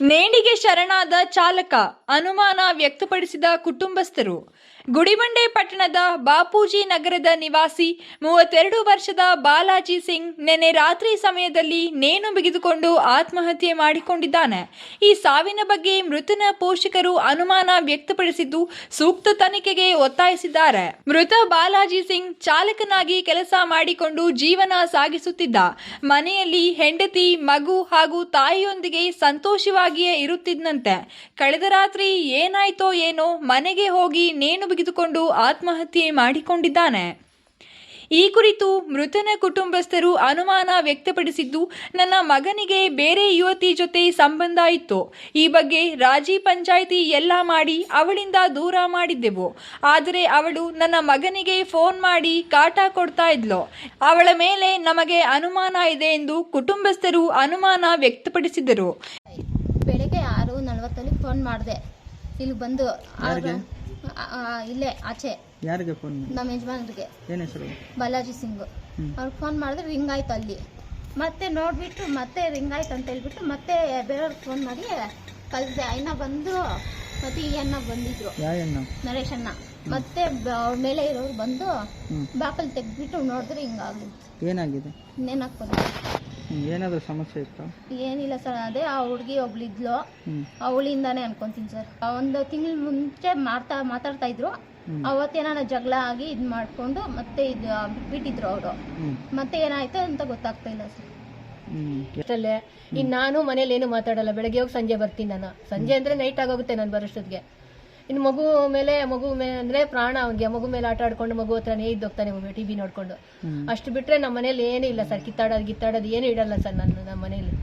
ನೇಣಿಗೆ ಶರಣಾದ ಚಾಲಕ ಅನುಮಾನ ವ್ಯಕ್ತಪಡಿಸಿದ ಕುಟುಂಬಸ್ಥರು. ಗುಡಿಬಂಡೆ ಪಟ್ಟಣದ ಬಾಪೂಜಿ ನಗರದ ನಿವಾಸಿ ಮೂವತ್ತೆರಡು ವರ್ಷದ ಬಾಲಾಜಿ ಸಿಂಗ್ ನಿನ್ನೆ ರಾತ್ರಿ ಸಮಯದಲ್ಲಿ ನೇಣು ಬಿಗಿದುಕೊಂಡು ಆತ್ಮಹತ್ಯೆ ಮಾಡಿಕೊಂಡಿದ್ದಾನೆ. ಈ ಸಾವಿನ ಬಗ್ಗೆ ಮೃತನ ಪೋಷಕರು ಅನುಮಾನ ವ್ಯಕ್ತಪಡಿಸಿದ್ದು ಸೂಕ್ತ ತನಿಖೆಗೆ ಒತ್ತಾಯಿಸಿದ್ದಾರೆ. ಮೃತ ಬಾಲಾಜಿ ಸಿಂಗ್ ಚಾಲಕನಾಗಿ ಕೆಲಸ ಮಾಡಿಕೊಂಡು ಜೀವನ ಸಾಗಿಸುತ್ತಿದ್ದ. ಮನೆಯಲ್ಲಿ ಹೆಂಡತಿ, ಮಗು ಹಾಗೂ ತಾಯಿಯೊಂದಿಗೆ ಸಂತೋಷವಾಗಿಯೇ ಇರುತ್ತಿದ್ದಂತೆ. ಕಳೆದ ರಾತ್ರಿ ಏನಾಯ್ತೋ ಏನೋ ಮನೆಗೆ ಹೋಗಿ ನೇಣು ಬಿಗಿದುಕೊಂಡು ಆತ್ಮಹತ್ಯೆ ಮಾಡಿಕೊಂಡಿದ್ದಾನೆ. ಈ ಕುರಿತು ಮೃತನ ಕುಟುಂಬಸ್ಥರು ಅನುಮಾನ ವ್ಯಕ್ತಪಡಿಸಿದ್ದು ನನ್ನ ಮಗನಿಗೆ ಬೇರೆ ಯುವತಿ ಜೊತೆ ಸಂಬಂಧ ಇತ್ತು. ಈ ಬಗ್ಗೆ ರಾಜಿ ಪಂಚಾಯಿತಿ ಎಲ್ಲ ಮಾಡಿ ಅವಳಿಂದ ದೂರ ಮಾಡಿದ್ದೆವು. ಆದರೆ ಅವಳು ನನ್ನ ಮಗನಿಗೆ ಫೋನ್ ಮಾಡಿ ಕಾಟ ಕೊಡ್ತಾ ಇದ್ಲು. ಅವಳ ಮೇಲೆ ನಮಗೆ ಅನುಮಾನ ಇದೆ ಎಂದು ಕುಟುಂಬಸ್ಥರು ಅನುಮಾನ ವ್ಯಕ್ತಪಡಿಸಿದರು. ಬೆಳಗ್ಗೆ ಆರು ನಲವತ್ತಲ್ಲಿ ಫೋನ್ ಮಾಡಿದೆ. ಇಲ್ಲಿ ಬಂದು ಅವ್ರು- ಆ- ಆ, ಇಲ್ಲೇ ಆಚೆ. ಯಾರಿಗೆ ಫೋನ್ ಮಾಡಿ? ನಮ್ಮ ಯಜಮಾನ್ರಿಗೆ. ಏನು ಹೆಸರು? ಬಾಲಾಜಿ ಸಿಂಗ್. ಹ್ಮ್. ಅವ್ರಿಗೆ ಫೋನ್ ಮಾಡಿದ್ರೆ ರಿಂಗ್ ಆಯ್ತು ಅಲ್ಲಿ. ಮತ್ತೆ ನೋಡ್ಬಿಟ್ಟು ಮತ್ತೆ ರಿಂಗ್ ಆಯ್ತು ಅಂತ ಹೇಳ್ಬಿಟ್ಟು ಮತ್ತೆ ಬೇರೆಯವ್ರಿಗೆ ಫೋನ್ ಮಾಡಿ ಕಳಿಸಿದೆ ಅಯ್ಯನ ಬಂದರು ಮತ್ತೆ ಈ ಅಣ್ಣ ಬಂದಿದ್ರು. ಯಾವ ನರೇಶ್ ಅಣ್ಣ. ಮತ್ತೆ ಬ- ಅವ್ರ ಮೇಲೆ ಇರೋರು ಬಂದು ಹ್ಮ್. ಬಾಕಲ್ ತೆಗ್ದ್ಬಿಟ್ಟು ನೋಡಿದ್ರೆ ಹಿಂಗಾಗಿತ್ತು ಏನಾಗಿದೆ? ಹ್ಮ್, ಏನಾದರೂ ಸಮಸ್ಯೆ ಇತ್ತು? ಏನಿಲ್ಲ ಸರ್ ಅದೇ ಆ ಹುಡುಗಿ ಒಬ್ಳಿದ್ಲು ಅವಳಿಂದಾನೆ ಅವಳಿಂದಾನೇ ಅನ್ಕೊಂತೀನಿ ಸರ್. ಒಂದು ತಿಂಗಳ ಮುಂಚೆ ಮಾಡ್ತಾ ಮಾತಾಡ್ತಾ ಇದ್ರು. ಹ್ಮ್. ಅವತ್ತೇನಾನ ಜಗಳ ಆಗಿ ಇದು ಮಾಡ್ಕೊಂಡು ಮತ್ತೆ ಇದು ಬಿಟ್ಬಿಟ್ಟಿದ್ರು ಅವರು. ಹ್ಞೂ ಮತ್ತೆ ಏನಾಯ್ತು ಅಂತ ಗೊತ್ತಾಗ್ತಾ ಇಲ್ಲ ಸರ್. ಅಷ್ಟಲ್ಲೇ ಇನ್ನು ನಾನು ಮನೇಲಿ ಏನು ಮಾತಾಡಲ್ಲ ಬೆಳಗ್ಗೆ ಹೋಗಿ ಸಂಜೆ ಬರ್ತೀನಿ ನಾನು. ಸಂಜೆ ಅಂದ್ರೆ ನೈಟ್ ಆಗೋಗುತ್ತೆ ನಾನು ಬರೋಷ್ಟೊತ್ತಿಗೆ. ಇನ್ನು ಮಗು ಮೇಲೆ ಮಗು ಮೇಲೆ ಅಂದರೆ ಪ್ರಾಣ ಅವ್ಗೆ ಮಗು ಮೇಲೆ ಆಟ ಆಡ್ಕೊಂಡು ಮಗು ಹತ್ರನೇ ಇದ್ದೋಗ್ತಾನೆ ಟಿ ಟಿವಿ ನೋಡ್ಕೊಂಡು. ಅಷ್ಟು ಬಿಟ್ರೆ ನಮ್ಮ ಮನೇಲಿ ಏನೂ ಇಲ್ಲ ಸರ್ ಕಿತ್ತಾಡೋದು ಗಿತ್ತಾಡೋದು ಏನು ಇಡಲ್ಲ ಸರ್ ನಾನು ನಮ್ಮ ಮನೇಲಿ.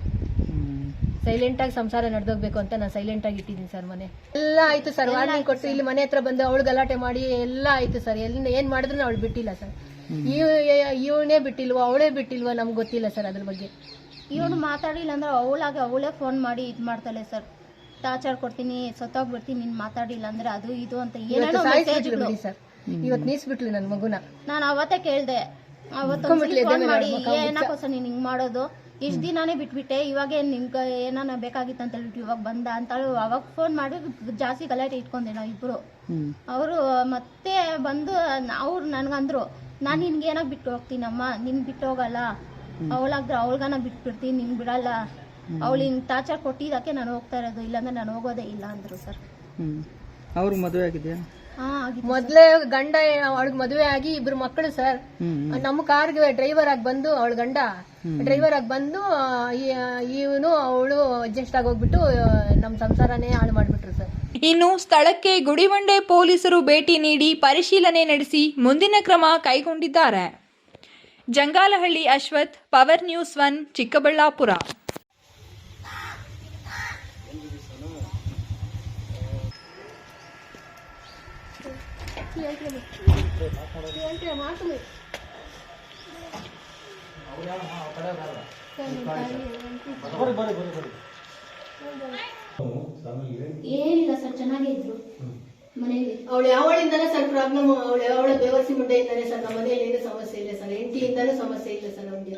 ಸೈಲೆಂಟಾಗಿ ಸಂಸಾರ ನಡೆದೋಗ್ಬೇಕು ಅಂತ ನಾನು ಸೈಲೆಂಟಾಗಿ ಇಟ್ಟಿದ್ದೀನಿ ಸರ್ ಮನೆ. ಎಲ್ಲ ಆಯ್ತು ಸರ್ ವಾರ್ನಿಂಗ್ ಕೊಟ್ಟು ಇಲ್ಲಿ ಮನೆ ಹತ್ರ ಬಂದು ಅವಳು ಗಲಾಟೆ ಮಾಡಿ ಎಲ್ಲ ಆಯ್ತು ಸರ್ ಎಲ್ಲಿಂದ ಏನು ಮಾಡಿದ್ರು ಅವಳು ಬಿಟ್ಟಿಲ್ಲ ಸರ್ ಇವ್ ಇವನೇ ಬಿಟ್ಟಿಲ್ವಾ ಅವಳೇ ಬಿಟ್ಟಿಲ್ವೋ ನಮ್ಗೆ ಗೊತ್ತಿಲ್ಲ ಸರ್ ಅದ್ರ ಬಗ್ಗೆ. ಇವನು ಮಾತಾಡಿಲ್ಲ ಅಂದ್ರೆ ಅವಳಾಗಿ ಅವಳೇ ಫೋನ್ ಮಾಡಿ ಇದು ಮಾಡ್ತಾಳೆ ಸರ್ ಟಾರ್ಚರ್ ಕೊಡ್ತೀನಿ ಸತ್ತೋಗ್ಬಿಡ್ತೀನಿ ನೀನು ಮಾತಾಡಿಲ್ಲ ಅಂದ್ರೆ ಅದು ಇದು ಅಂತ ಏನೇನೋ ಮೆಸೇಜ್ಗಳು ಸರ್ ಇವತ್ತು ನೀಸ್ಬಿಟ್ಲು ನನ್ನ ಮಗುನ. ನಾನು ಅವತ್ತೇ ಕೇಳ್ದೆ. ಅವತ್ತೊಂದು ಫೋನ್ ಮಾಡಿ ಏನಕ್ಕೋಸ ನೀನು ಹಿಂಗ್ ಮಾಡೋದು? ಇಷ್ಟು ದಿನಾನೇ ಬಿಟ್ಬಿಟ್ಟೆ. ಇವಾಗ ಏನು ನಿಮ್ಗೆ ಏನಾನ ಬೇಕಾಗಿತ್ತು ಅಂತ ಹೇಳ್ಬಿಟ್ಟು ಇವಾಗ ಬಂದ ಅಂತ ಅವಾಗ ಫೋನ್ ಮಾಡಿ ಜಾಸ್ತಿ ಗಲಾಟೆ ಇಟ್ಕೊಂಡೆ ನಾವು ಇಬ್ರು ಅವರು ಮತ್ತೆ ಬಂದು ಅವ್ರು ನನ್ಗಂದ್ರು ನಾನು ನಿನ್ಗೆ ಏನಾಗ ಬಿಟ್ಟು ಹೋಗ್ತೀನಮ್ಮ? ನಿನ್ ಬಿಟ್ಟು ಹೋಗಲ್ಲ. ಅವಳಾಗ್ರೆ ಅವಳಗಾನ ಬಿಟ್ಬಿಡ್ತೀನಿ ನಿನ್ ಬಿಡಲ್ಲ. ಅವಳು ಹಿಂಗೆ ಟಾರ್ಚರ್ ಕೊಟ್ಟಿದ್ದಕ್ಕೆ ನಾನು ಹೋಗ್ತಾ ಇರೋದು ಇಲ್ಲಾಂದ್ರೆ ನಾನು ಹೋಗೋದೇ ಇಲ್ಲ ಅಂದ್ರು ಸರ್. ಅವರು ಅವ್ರಿಗೆ ಮದುವೆ ಆಗಿದೆಯಾ? ಮೊದ್ಲೇ ಗಂಡ ಅವಳಿಗೆ ಮದುವೆ ಆಗಿ ಇಬ್ರು ಮಕ್ಕಳು ಸರ್. ನಮ್ಮ ಕಾರ್ಗೆ ಡ್ರೈವರ್ ಆಗಿ ಬಂದು ಅವಳ ಗಂಡ. ಡ್ರೈವರ್ ಆಗಿ ಬಂದು ಇವನು ಅವಳು ಅಡ್ಜಸ್ಟ್ ಆಗಿ ಹೋಗ್ಬಿಟ್ಟು ನಮ್ಮ ಸಂಸಾರನೇ ಹಾಳು ಮಾಡ್ಬಿಟ್ರು ಸರ್. ಇನ್ನು ಸ್ಥಳಕ್ಕೆ ಗುಡಿಬಂಡೆ ಪೊಲೀಸರು ಭೇಟಿ ನೀಡಿ ಪರಿಶೀಲನೆ ನಡೆಸಿ ಮುಂದಿನ ಕ್ರಮ ಕೈಗೊಂಡಿದ್ದಾರೆ. Jangalahalli Ashwath power news one Chikkaballapur. ಏನಿಲ್ಲ ಸರ್, ಚೆನ್ನಾಗೇ ಇದ್ರು. ಮನೆಯಲ್ಲಿ. ಅವಳು ಯಾವಳಿಂದಾನೆ ಸರ್ ಪ್ರಾಬ್ಲಮ್, ಅವಳು ಯಾವಳ ಬೇವರ್ಸಿ ಮುಂಡೆಯಿಂದಾನೆ ಸರ್, ನಮ್ಮ ಮನೆಯಲ್ಲಿ ಏನು ಸಮಸ್ಯೆ ಇಲ್ಲ ಸರ್. ಹೆಂಡತಿಯಿಂದಾನೂ ಸಮಸ್ಯೆ ಇಲ್ಲ ಸರ್ ಅವ್ನಿಗೆ